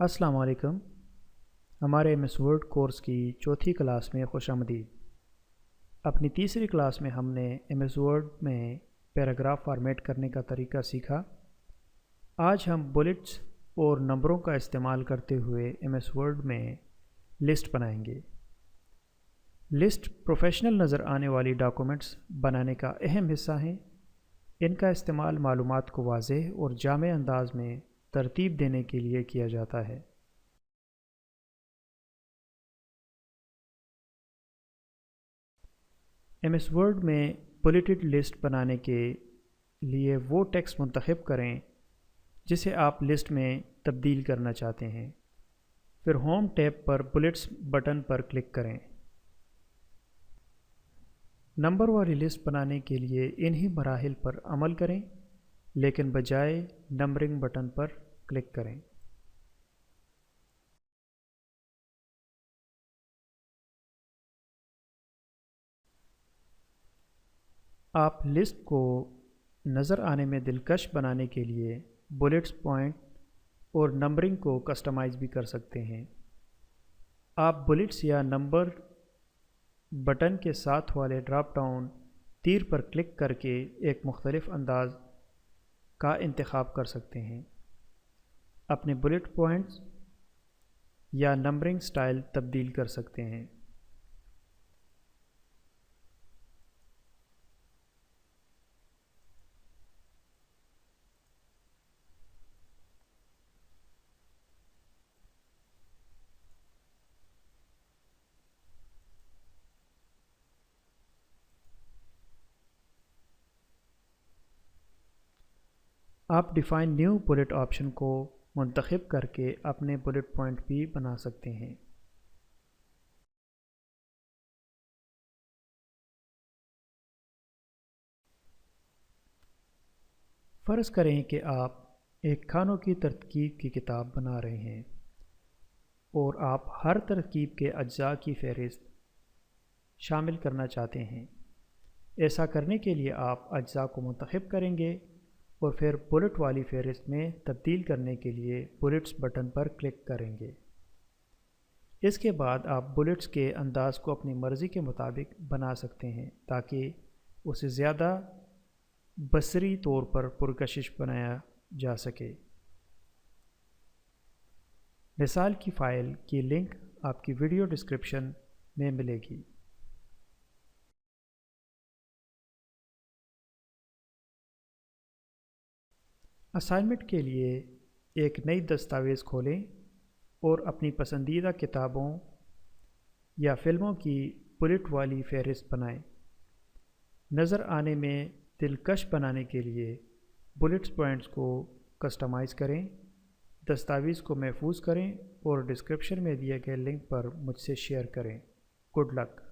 अस्सलाम वालेकुम हमारे एम एस वर्ड कोर्स की चौथी क्लास में खुश आमदीद अपनी तीसरी क्लास में हमने एम एस वर्ड में पैराग्राफ फॉर्मेट करने का तरीका सीखा। आज हम बुलेट्स और नंबरों का इस्तेमाल करते हुए एम एस वर्ड में लिस्ट बनाएँगे। लिस्ट प्रोफेशनल नज़र आने वाली डॉक्यूमेंट्स बनाने का अहम हिस्सा हैं। इनका इस्तेमाल मालूमात को वाज और जाम अंदाज में तरतीब देने के लिए किया जाता है। एम एस वर्ड में बुलेटेड लिस्ट बनाने के लिए वो टेक्स्ट मंतखब करें, जिसे आप लिस्ट में तब्दील करना चाहते हैं। फिर होम टैब पर बुलेट्स बटन पर क्लिक करें। नंबर वाली लिस्ट बनाने के लिए इन्हीं मराहल पर अमल करें। लेकिन बजाय नंबरिंग बटन पर क्लिक करें। आप लिस्ट को नज़र आने में दिलकश बनाने के लिए बुलेट्स पॉइंट और नंबरिंग को कस्टमाइज़ भी कर सकते हैं। आप बुलेट्स या नंबर बटन के साथ वाले ड्रॉप डाउन तीर पर क्लिक करके एक मुख्तलिफ़ अंदाज़ का इंतखब कर सकते हैं। अपने बुलेट पॉइंट्स या नंबरिंग स्टाइल तब्दील कर सकते हैं। आप डिफ़ाइन न्यू बुलेट ऑप्शन को मुंतखब करके अपने बुलेट पॉइंट भी बना सकते हैं। फ़र्ज़ करें कि आप एक खानों की तरकीब की किताब बना रहे हैं और आप हर तरकीब के अज्जा की फ़हरिस्त शामिल करना चाहते हैं। ऐसा करने के लिए आप अज्जा को मंतखब करेंगे और फिर बुलेट वाली फहरिस्त में तब्दील करने के लिए बुलेट्स बटन पर क्लिक करेंगे। इसके बाद आप बुलेट्स के अंदाज को अपनी मर्ज़ी के मुताबिक बना सकते हैं ताकि उसे ज़्यादा बसरी तौर पर पुरकशिश बनाया जा सके। मिसाल की फ़ाइल की लिंक आपकी वीडियो डिस्क्रिप्शन में मिलेगी। असाइनमेंट के लिए एक नई दस्तावेज़ खोलें और अपनी पसंदीदा किताबों या फ़िल्मों की बुलेट वाली फ़हरिस्त बनाएँ। नज़र आने में दिलकश बनाने के लिए बुलेट्स पॉइंट्स को कस्टमाइज़ करें, दस्तावेज़ को महफूज करें और डिस्क्रिप्शन में दिए गए लिंक पर मुझसे शेयर करें। Good luck.